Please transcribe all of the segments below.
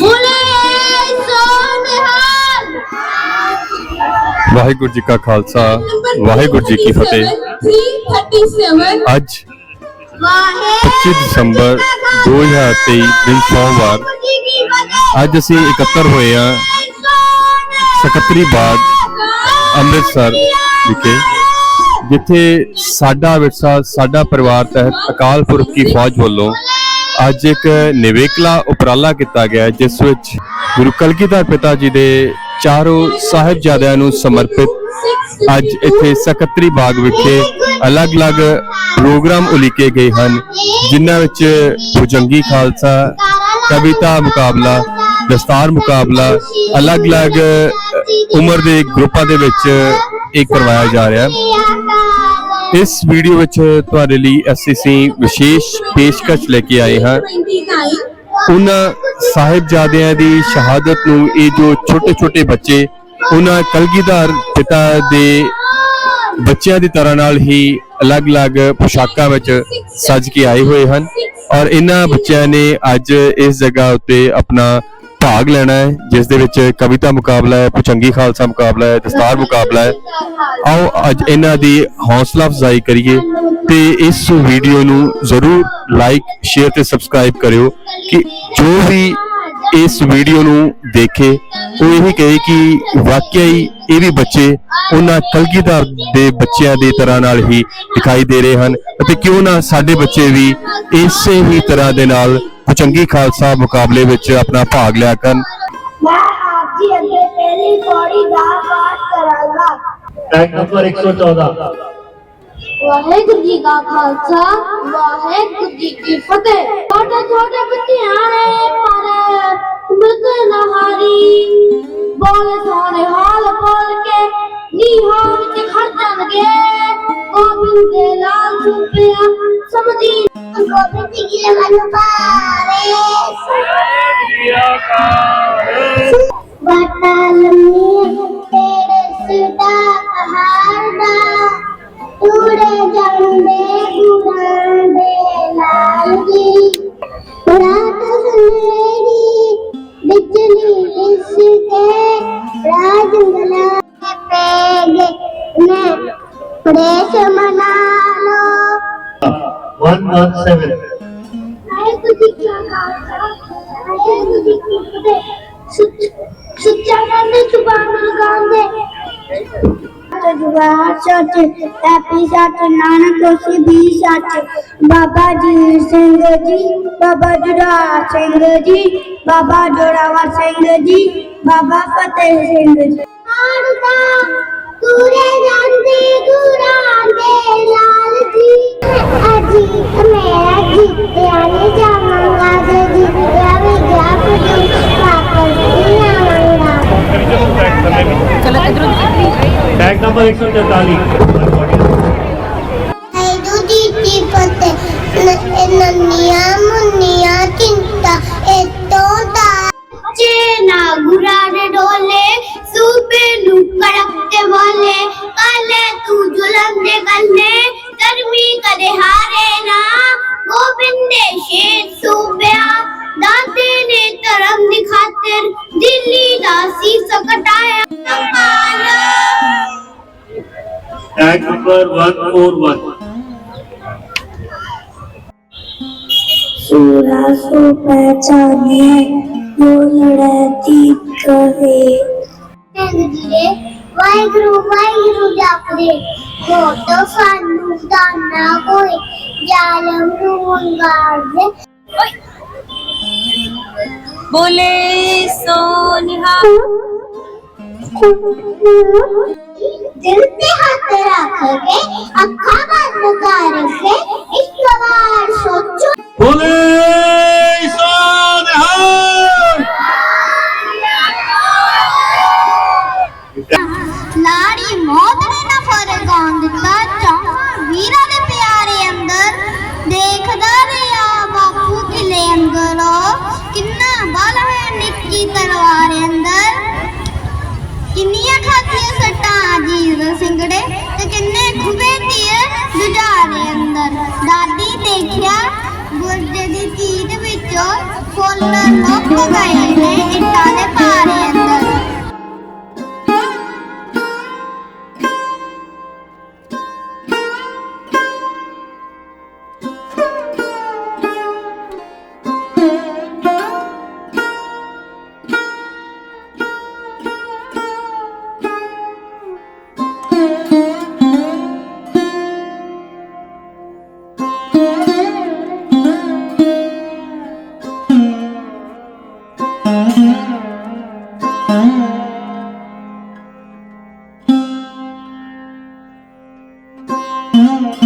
ਬੋਲੇ ਸੋਨਿਹਾਲ ਵਾਹਿਗੁਰੂ ਜੀ ਕਾ ਖਾਲਸਾ ਵਾਹਿਗੁਰੂ ਜੀ ਕੀ ਫਤਿਹ 337 ਅੱਜ ਵਾਹਿਗੁਰੂ 25 ਦਸੰਬਰ 2023 ਦਿਨ ਸੋਮਵਾਰ ਅੱਜ ਅਸੀਂ ਇਕੱਤਰ ਹੋਏ ਹਾਂ ਸਕੱਤਰੀ ਬਾਗ ਅੰਮ੍ਰਿਤਸਰ ਵਿਖੇ ਜਿੱਥੇ ਸਾਡਾ ਵਿਰਸਾ ਸਾਡਾ ਪਰਿਵਾਰ ਤਹਿਤ ਅਕਾਲ ਪੁਰਖ ਕੀ ਫੌਜ ਵੱਲੋਂ ਅੱਜ ਇੱਕ ਨਿਵੇਕਲਾ ਉਪਰਾਲਾ ਕੀਤਾ ਗਿਆ ਜਿਸ ਵਿੱਚ ਗੁਰੂ ਕਲਗੀਧਰ ਪਿਤਾ ਜੀ ਦੇ ਚਾਰੋਂ ਸਾਹਿਬਜ਼ਾਦਿਆਂ ਨੂੰ ਸਮਰਪਿਤ ਅੱਜ ਇੱਥੇ ਸਕੱਤਰੀ ਬਾਗ ਵਿਖੇ ਅਲੱਗ-ਅਲੱਗ ਪ੍ਰੋਗਰਾਮ ਉਲੀਕੇ ਗਏ ਹਨ, ਜਿਨ੍ਹਾਂ ਵਿੱਚ ਭੁਜੰਗੀ ਖਾਲਸਾ, ਕਵਿਤਾ ਮੁਕਾਬਲਾ, ਦਸਤਾਰ ਮੁਕਾਬਲਾ, ਅਲੱਗ-ਅਲੱਗ ਉਮਰ ਦੇ ਗਰੁੱਪਾਂ ਦੇ ਵਿੱਚ ਇਹ ਕਰਵਾਇਆ ਜਾ ਰਿਹਾ ਹੈ। ਇਸ ਵੀਡੀਓ ਵਿੱਚ ਤੁਹਾਡੇ ਲਈ ਅਸੀਂ ਵਿਸ਼ੇਸ਼ ਪੇਸ਼ਕਸ਼ ਲੈ ਕੇ ਆਏ ਹਾਂ ਉਹਨਾਂ ਸਾਹਿਬਜ਼ਾਦਿਆਂ ਦੀ ਸ਼ਹਾਦਤ ਨੂੰ ਇਹ ਜੋ ਛੋਟੇ-ਛੋਟੇ ਬੱਚੇ, ਉਹਨਾਂ ਕਲਗੀਧਰ ਪਿਤਾ ਦੇ ਬੱਚਿਆਂ ਦੀ ਤਰ੍ਹਾਂ ਨਾਲ ਹੀ ਅਲੱਗ-ਅਲੱਗ ਪੋਸ਼ਾਕਾਂ ਵਿੱਚ ਸੱਜ ਕੇ ਆਏ ਹੋਏ ਹਨ। ਔਰ ਇਹਨਾਂ ਬੱਚਿਆਂ ਨੇ ਅੱਜ ਇਸ ਜਗ੍ਹਾ ਉੱਤੇ ਆਪਣਾ ਭਾਗ ਲੈਣਾ ਹੈ, ਜਿਸ ਦੇ ਵਿੱਚ ਕਵਿਤਾ ਮੁਕਾਬਲਾ ਹੈ, ਪੁਚੰਗੀ ਖਾਲਸਾ ਮੁਕਾਬਲਾ ਹੈ, ਦਸਤਾਰ ਮੁਕਾਬਲਾ ਹੈ। ਆਓ ਅੱਜ ਇਹਨਾਂ ਦੀ ਹੌਸਲਾ ਅਫਜ਼ਾਈ ਕਰੀਏ ਤੇ ਇਸ ਵੀਡੀਓ ਨੂੰ ਜ਼ਰੂਰ ਲਾਈਕ ਸ਼ੇਅਰ ਤੇ ਸਬਸਕ੍ਰਾਈਬ ਕਰਿਓ ਕਿ ਜੋ ਵੀ ਇਸ ਵੀਡੀਓ ਨੂੰ ਦੇਖੇ, ਉਹ ਇਹੀ ਕਹੇ ਕਿ ਵਾਕਿਆ ਹੀ ਇਹ ਵੀ ਬੱਚੇ ਉਹਨਾਂ ਕਲਗੀਧਰ ਦੇ ਬੱਚਿਆਂ ਦੀ ਤਰ੍ਹਾਂ ਨਾਲ ਹੀ ਦਿਖਾਈ ਦੇ ਰਹੇ ਹਨ ਅਤੇ ਕਿਉਂ ਨਾ ਸਾਡੇ ਬੱਚੇ ਵੀ ਇਸੇ ਹੀ ਤਰ੍ਹਾਂ ਦੇ ਨਾਲ ਚੰਗੀ ਖਾਲਸਾ ਮੁਕਾਬਲੇ ਵਿੱਚ ਆਪਣਾ ਭਾਗ ਲਿਆ ਕਰਨ। ਮੈਂ ਆਪ ਜੀ ਅੱਗੇ ਪਹਿਲੀ ਪੌੜੀ ਦਾ ਪਾਠ ਕਰਾਂਗਾ। ਟੈਗ ਨੰਬਰ 114 ਵਾਹਿਗੁਰੂ ਜੀ ਕਾ ਖਾਲਸਾ ਵਾਹਿਗੁਰੂ ਜੀ ਕੀ ਫਤਿਹ। ਛੋਟੇ ਛੋਟੇ ਬੱਚਿਆਂ ਨੇ ਪਰ ਮృਤ ਨਹਾਰੀ ਬੋਲੇ ਸੋਨੇ ਹਾਲ ਬੋਲ ਕੇ ਨੀਹਾਂ ਵਿੱਚ ਖੜ ਜਾਣਗੇ। ਗੋਬਿੰਦ ਲਾਲ ਸੁਪਿਆ ਸਮਝੀ ਗੋਬਿੰਦ ਜੀ ਕੀ ਮਨ ਪਾਰੇ ਵਟਲਮੀ ਤੇਰੇ ਫਤਿਹ ਸੁੱਚ ਸੁੱਚਾ ਕਹਿੰਦੇ ਜ਼ੁਬਾਨ ਲਗਾਉਂਦੇ ਜੁਗਾਰ ਸੱਚ ਐਪੀ ਸੱਚ ਨਾਨਕ ਉਸੇ ਵੀ ਸੱਚ। ਬਾਬਾ ਜੀ ਸਿੰਘ ਜੀ ਬਾਬਾ ਜੁੜਾ ਸਿੰਘ ਜੀ ਬਾਬਾ ਜੋੜਾਵਾ ਸਿੰਘ ਜੀ ਬਾਬਾ ਫਤਿਹ ਸਿੰਘ ਜੀ। ਆੜਦਾ ਤੂਰੇ ਜਾਂਦੇ ਗੁਰਾਂ ਦੇ ਲਾਲ ਜੀ ਅਜੀ ਮੇਰਾ ਜਿੱਤਿਆ ਨਹੀਂ ਜਾਵਾਂਗਾ ਜੇ ਜਿੱਤਿਆ ਵੀ ਗਿਆ ਫਿਰ ਵਾਪਸ ਨਹੀਂ ਆਵਾਂਗਾ ਟੈਗ ਨੰਬਰ 144 ಐದು सूरा सो पहचाने वो लड़ती कहे ਵਾਹਿਗੁਰੂ ਵਾਹਿਗੁਰੂ ਜਪਦੇ ਹੋ ਤੋ ਸਾਨੂੰ ਦਾਨਾ ਕੋਈ ਜ਼ਾਲਮ ਨੂੰ ਵੰਗਾਰਦੇ बोले सोनिहा ਦਿਲ ਤੇ ਹੱਥ ਰੱਖ ਕੇ ਅੱਖਾਂ ਬੰਦ ਕਰਕੇ ਇੱਕ ਵਾਰ ਸੋਚੋ ਬੋਲੇ ਸੋਨਿਹਾਲ ਖਾਧੀਆਂ ਸੱਟਾਂ ਅਜੀਜ਼ ਸਿੰਘੜੇ ਤੇ ਕਿੰਨੇ ਖੁਬੇ ਤੀਰ ਜੁਝਾਰੇ ਅੰਦਰ। ਦਾਦੀ ਦੇਖਿਆ ਗੁਰਦੇ ਦੀ ਚੀਜ਼ ਵਿੱਚੋਂ ਫੁੱਲ ਲੁੱਕ ਗਏ ਨੇ, ਇੱਟਾਂ ਦੇ ਭਾਰੇ ਅੰਦਰ। Mm-hmm.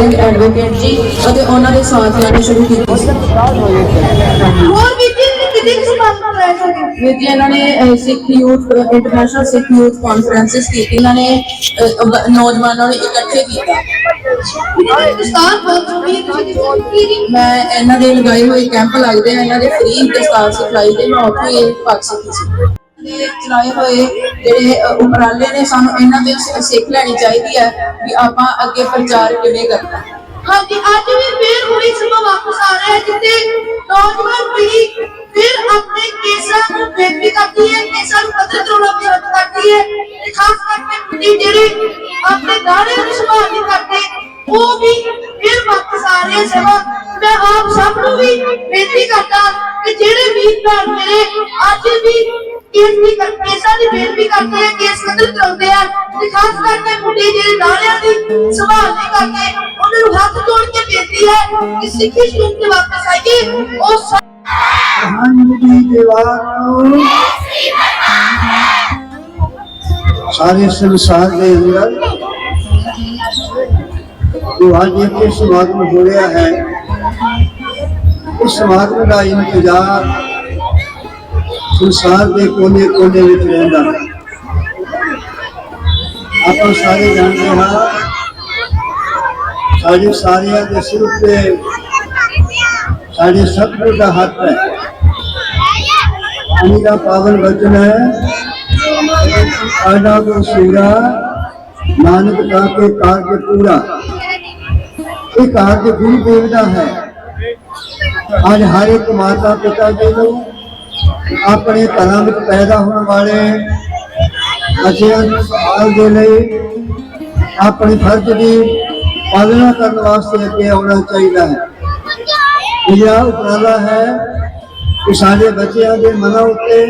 ਸਿੰਘ ਐਡਵੋਕੇਟ ਜੀ ਅਤੇ ਉਹਨਾਂ ਦੇ ਸਾਥੀਆਂ ਨੇ ਸ਼ੁਰੂ ਕੀਤੀ ਸੀ। ਹੋਰ ਵੀ ਕਿੰਨੇ ਕਿੰਨੇ ਸਮਾਨ ਰਹਿ ਸਕੇ ਜੀ ਇਹਨਾਂ ਨੇ Sikh youth international Sikh youth conferences ਕੀਤੀ ਇਹਨਾਂ ਨੇ ਨੌਜਵਾਨਾਂ ਨੂੰ ਇਕੱਠੇ ਕੀਤਾ। ਵੀ ਮੈਂ ਇਹਨਾਂ ਦੇ ਲਗਾਏ ਹੋਏ ਕੈਂਪ ਲੱਗਦੇ ਆ ਇਹਨਾਂ ਦੇ ਫ੍ਰੀ ਦਸਤਾਰ ਸਿਖਲਾਈ ਦੇ ਮੈਂ ਉੱਥੇ ਸਿੱਖੀ ਸੀ ਚਲਾਏ ਹੋਏ ਜਿਹੜੇ ਅਹ, ਉਪਰਾਲੇ ਨੇ ਸਾਨੂੰ ਇਹਨਾਂ ਦੇ ਸ- ਸਿੱਖ ਲੈਣੀ ਚਾਹੀਦੀ ਹੈ ਵੀ ਆਪਾਂ ਅੱਗੇ ਪ੍ਰਚਾਰ ਕਿਵੇਂ ਕਰਨਾ ਹੈ ਹਾਂਜੀ ਅੱਜ ਵੀ ਫੇਰ ਹੁਣੀ ਸਮਾਂ ਵਾਪਸ ਆ ਰਿਹਾ ਹੈ ਜਿੱਥੇ ਨੌਜਵਾਨ ਪੀੜ੍ਹੀ ਫਿਰ ਆਪਣੇ ਕੇਸਾਂ ਨੂੰ ਬੇਨਤੀ ਕਰਦੀ ਹੈ ਕੇਸਾਂ ਨੂੰ ਕਤਲ ਕਰਾਉਣਾ ਪਸੰਦ ਕਰਦੀ ਹੈ ਤੇ ਖਾਸ ਕਰਕੇ ਪੀੜ੍ਹੀ ਜਿਹੜੇ ਆਪਣੇ ਦਾੜਿਆਂ ਨੂੰ ਸੰਭਾਲ ਨਹੀਂ ਕਰਦੇ ਉਹ ਵੀ ਫਿਰ ਵਾਪਸ ਆ ਰਹੇ ਸਮਾਂ ਮੈਂ ਆਪ ਸਭ ਨੂੰ ਵੀ ਬੇਨਤੀ ਕਰਦਾ ਕਿ ਜਿਹੜੇ ਵੀਰ ਭੈਣ ਮੇਰੇ ਅੱਜ ਵੀ ਕੇਸ ਦੀ ਕਰ- ਕੇਸਾਂ ਦੀ ਬੇਨਤੀ ਕਰਦੇ ਆ ਕੇਸ ਕਤਲ ਕਰਾਉਂਦੇ ਆ ਤੇ ਖਾਸ ਕਰਕੇ ਮੁੰਡੇ ਜਿਹੜੇ ਦਾੜਿਆਂ ਦੀ ਸੰਭਾਲ ਨਹੀਂ ਕਰਦੇ ਉਹਨਾਂ ਨੂੰ ਹੱਥ ਜੋੜ ਕੇ ਬੇਨਤੀ ਹੈ ਕਿ ਸਿੱਖੀ ਸ਼ੂਕ ਤੇ ਵਾਪਸ ਆਈਏ ਉਹ ਸਭ ਹਾਂਜੀ ਦੀਵਾਨੋ ਸਾਰੇ ਸੰਸਾਰ ਦੇ ਅੰਦਰ ਜੋ ਅੱਜ ਇੱਥੇ ਸਮਾਗਮ ਹੋ ਰਿਹਾ ਹੈ ਇਸ ਸਮਾਗਮ ਦਾ ਇੰਤਜ਼ਾਰ ਸੰਸਾਰ ਦੇ ਕੋਨੇ ਕੋਨੇ ਵਿੱਚ ਰਹਿੰਦਾ। ਹੈ ਆਪਾਂ ਸਾਰੇ ਜਾਣਦੇ ਹਾਂ, ਸਾਡੇ ਸਾਰਿਆਂ ਦੇ ਸਿਰ ਤੇ ਸਾਡੇ ਸਤਿਗੁਰ ਦਾ ਹੱਥ ਹੈ। ਪਾਣੀ ਦਾ ਪਾਵਨ ਵਚਨ ਹੈ ਆਡਾ ਕੋ ਸੀਰਾ ਨਾਨਕ ਕਾ ਕੇ ਕਾਰਜ ਪੂਰਾ। ਇਹ ਕਾਰਜ ਗੁਰੂ ਦੇਵ ਦਾ ਹੈ। ਅੱਜ ਹਰ ਇੱਕ ਮਾਤਾ ਪਿਤਾ ਜੀ ਨੂੰ ਆਪਣੇ ਘਰਾਂ ਵਿੱਚ ਪੈਦਾ ਹੋਣ ਵਾਲੇ ਬੱਚਿਆਂ ਨੂੰ ਸੰਭਾਲ ਦੇ ਲਈ ਆਪਣੇ ਫਰਜ਼ ਦੀ ਪਾਲਣਾ ਕਰਨ ਵਾਸਤੇ ਅੱਗੇ ਆਉਣਾ ਚਾਹੀਦਾ ਹੈ। ਇਹ ਉਪਰਾਲਾ ਹੈ ਕਿ ਸਾਡੇ ਬੱਚਿਆਂ ਦੇ ਮਨਾਂ ਉੱਤੇ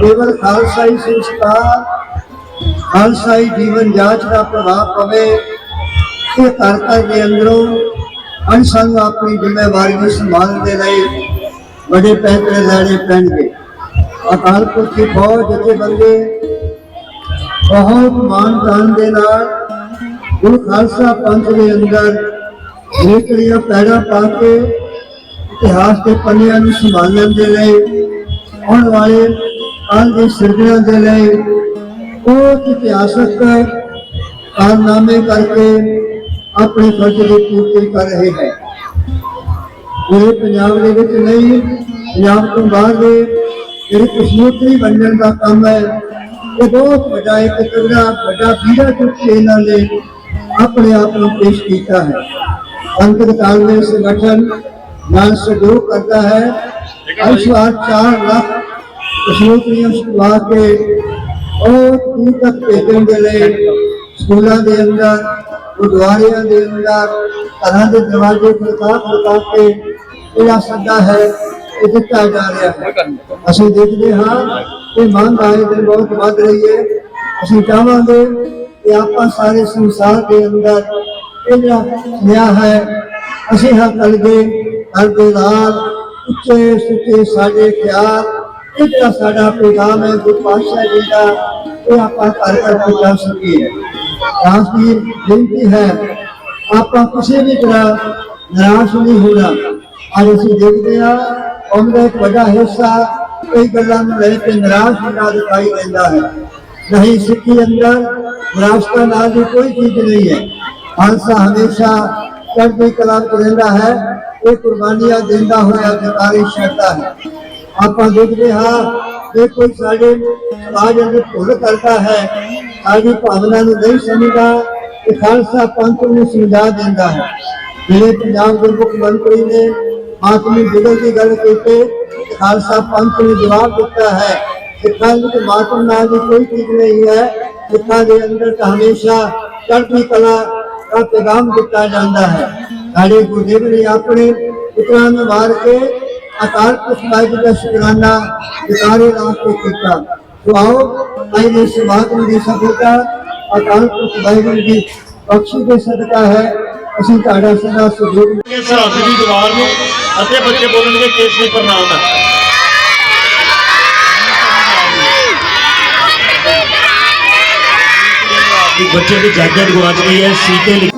ਕੇਵਲ ਖਾਲਸਾਈ ਸੰਸਕਾਰ ਖਾਲਸਾਈ ਜੀਵਨ ਜਾਂਚ ਦਾ ਪ੍ਰਭਾਵ ਪਵੇ। ਇਹ ਘਰ ਘਰ ਦੇ ਅੰਦਰੋਂ ਅਨਸੰਗ ਆਪਣੀ ਜ਼ਿੰਮੇਵਾਰੀ ਨੂੰ ਸੰਭਾਲਣ ਦੇ ਲਈ ਵੱਡੇ ਪੈਂਤਰੇ ਲੈਣੇ ਪੈਣਗੇ। ਅਕਾਲ ਪੁਰਖ ਦੀ ਫੌਜ ਜਥੇਬੰਦੀ ਬਹੁਤ ਮਾਨ ਤਾਨ ਦੇ ਨਾਲ ਗੁਰੂ ਖਾਲਸਾ ਪੰਥ ਦੇ ਅੰਦਰ ਨੇਕੜੀਆਂ ਪੈੜਾ ਪਾ ਕੇ ਇਤਿਹਾਸ ਦੇ ਪੰਨਿਆਂ ਨੂੰ ਸੰਭਾਲਣ ਦੇ ਲਈ ਆਉਣ ਵਾਲੇ ਕੱਲ ਦੀ ਸਿਰਜਣਾ ਦੇ ਲਈ ਉਹ ਇਤਿਹਾਸਕ ਕਾਰਨਾਮੇ ਕਰਕੇ ਆਪਣੇ ਫਰਜ਼ ਦੀ ਪੂਰਤੀ ਕਰ ਰਹੇ ਹੈ। ਪੂਰੇ ਪੰਜਾਬ ਦੇ ਵਿੱਚ ਨਹੀਂ, ਪੰਜਾਬ ਤੋਂ ਬਾਹਰ ਦੇ ਜਿਹੜੀ ਕਸ਼ਮੀਰੀ ਵੰਡਣ ਦਾ ਕੰਮ ਹੈ, ਇਹ ਬਹੁਤ ਵੱਡਾ ਇੱਕ ਤਗੜਾ ਵੱਡਾ ਵੀਰਾ ਚੁੱਕ ਕੇ ਇਹਨਾਂ ਨੇ ਆਪਣੇ ਆਪ ਨੂੰ ਪੇਸ਼ ਕੀਤਾ ਹੈ। ਅੰਤਰ ਤਾਲਮੇਲ ਸੰਗਠਨ ਨਾਲ ਸਹਿਯੋਗ ਕਰਦਾ ਹੈ। ਇਸ ਵਾਰ 4 ਲੱਖ ਕਸ਼ਮੀਰੀਆਂ ਸ਼ੁਰੂਆ ਕੇ ਉਹ ਦੂਰ ਤੱਕ ਭੇਜਣ ਦੇ ਲਈ ਸਕੂਲਾਂ ਦੇ ਅੰਦਰ, ਗੁਰਦੁਆਰਿਆਂ ਦੇ ਅੰਦਰ, ਘਰਾਂ ਦੇ ਦਰਵਾਜ਼ੇ ਖੜਕਾ ਖੜਕਾ ਕੇ ਇਹਦਾ ਸੱਦਾ ਹੈ, ਇਹ ਦਿੱਤਾ ਜਾ ਰਿਹਾ ਹੈ। ਅਸੀਂ ਦੇਖਦੇ ਹਾਂ ਕਿ ਮਹਿੰਗਾਈ ਦਿਨ ਬਹੁਤ ਵੱਧ ਰਹੀ ਹੈ। ਅਸੀਂ ਚਾਹਾਂਗੇ ਕਿ ਆਪਾਂ ਸਾਰੇ ਸੰਸਾਰ ਦੇ ਅੰਦਰ ਇਹ ਜਿਹੜਾ ਨਿਆ ਹੈ, ਅਸੀਂ ਹਾਂ ਕਲਗੇ ਕਲਗੇ ਲਾਲ ਉੱਚੇ ਸੁੱਚੇ ਸਾਡੇ ਖਿਆਲ, ਇੱਕ ਤਾਂ ਸਾਡਾ ਪੈਗਾਮ ਹੈ, ਗੁਰੂ ਪਾਤਸ਼ਾਹ ਜੀ ਦਾ, ਇਹ ਆਪਾਂ ਘਰ ਘਰ ਪਹੁੰਚਾ ਸਕੀਏ। ਦਾਸ ਦੀ ਬੇਨਤੀ ਹੈ, ਆਪਾਂ ਕਿਸੇ ਵੀ ਤਰ੍ਹਾਂ ਨਿਰਾਸ਼ ਨਹੀਂ ਹੋਣਾ। ਅੱਜ ਅਸੀਂ ਦੇਖਦੇ ਹਾਂ ਕੌਮ ਦਾ ਇੱਕ ਵੱਡਾ ਹਿੱਸਾ ਕਈ ਗੱਲਾਂ ਨੂੰ ਲੈ ਕੇ ਨਿਰਾਸ਼ ਹੁੰਦਾ ਦਿਖਾਈ ਦਿੰਦਾ ਹੈ। ਨਹੀਂ ਸਿੱਖੀ ਅੰਦਰ ਵਿਰਾਸਤਾਂ ਨਾਲ ਦੀ ਕੋਈ ਚੀਜ਼ ਨਹੀਂ ਹੈ। ਖਾਲਸਾ ਹਮੇਸ਼ਾ ਚੜ੍ਹਦੀ ਕਲਾ ਵਿੱਚ ਰਹਿੰਦਾ ਹੈ, ਇਹ ਕੁਰਬਾਨੀਆਂ ਦਿੰਦਾ ਹੋਇਆ ਜਕਾਰੀ ਛੱਡਦਾ ਹੈ। ਆਪਾਂ ਦੇਖਦੇ ਹਾਂ ਕਿ ਕੋਈ ਸਾਡੇ ਸਮਾਜ ਅੰਦਰ ਭੁੱਲ ਕਰਦਾ ਹੈ, ਸਾਡੀ ਭਾਵਨਾ ਨੂੰ ਨਹੀਂ ਸਮਝਦਾ ਕਿ ਖਾਲਸਾ ਪੰਥ ਨੂੰ ਸਮਝਾ ਦਿੰਦਾ ਹੈ। ਜਿਹੜੇ ਪੰਜਾਬ ਦੇ ਮੁੱਖ ਮੰਤਰੀ ਨੇ ਆਤਮੀ ਵਿਗੜ ਦੀ ਗੱਲ ਕੀਤੀ ਤੇ ਖਾਲਸਾ ਪੰਥ ਨੇ ਜਵਾਬ ਦਿੱਤਾ ਹੈ ਸਿੱਖਾਂ ਵਿੱਚ ਮਾਤਮ ਦੀ ਕੋਈ ਚੀਜ਼ ਨਹੀਂ ਹੈ। ਸਿੱਖਾਂ ਦੇ ਅੰਦਰ ਤਾਂ ਹਮੇਸ਼ਾ ਚੜ੍ਹਦੀ ਕਲਾ ਦਾ ਪੈਗਾਮ ਦਿੱਤਾ ਜਾਂਦਾ ਹੈ। ਸਾਡੇ ਗੁਰਦੇਵ ਨੇ ਆਪਣੇ ਪੁੱਤਰਾਂ ਨੂੰ ਮਾਰ ਕੇ ਅਕਾਲ ਪੁਰਖ ਸਾਹਿਬ ਦਾ ਸ਼ੁਕਰਾਨਾ ਜਕਾਰੇ ਲਾ ਕੀਤਾ। ਸੋ ਆਓ ਅੱਜ ਸਮਾਗਮ ਦੀ ਸਫਲਤਾ ਅਕਾਲ ਪੁਰਖ ਵਾਹਿਗੁਰੂ ਦੀ ਬਖਸ਼ੀ ਦੇ ਸਦਕਾ ਹੈ। ਅਸੀਂ ਤੁਹਾਡਾ ਸਦਾ ਸਹਿਯੋਗ ਇਹ ਸਰਹੱਦ ਦੀ ਦੀਵਾਰ ਨੂੰ ਅਤੇ ਬੱਚੇ ਬੋਲਣਗੇ ਕੇਸਰੀ ਪ੍ਰਣਾਮ ਬੱਚੇ ਦੀ ਜੈਕਟ ਗਵਾਚ ਗਈ ਹੈ ਸੀਟੇ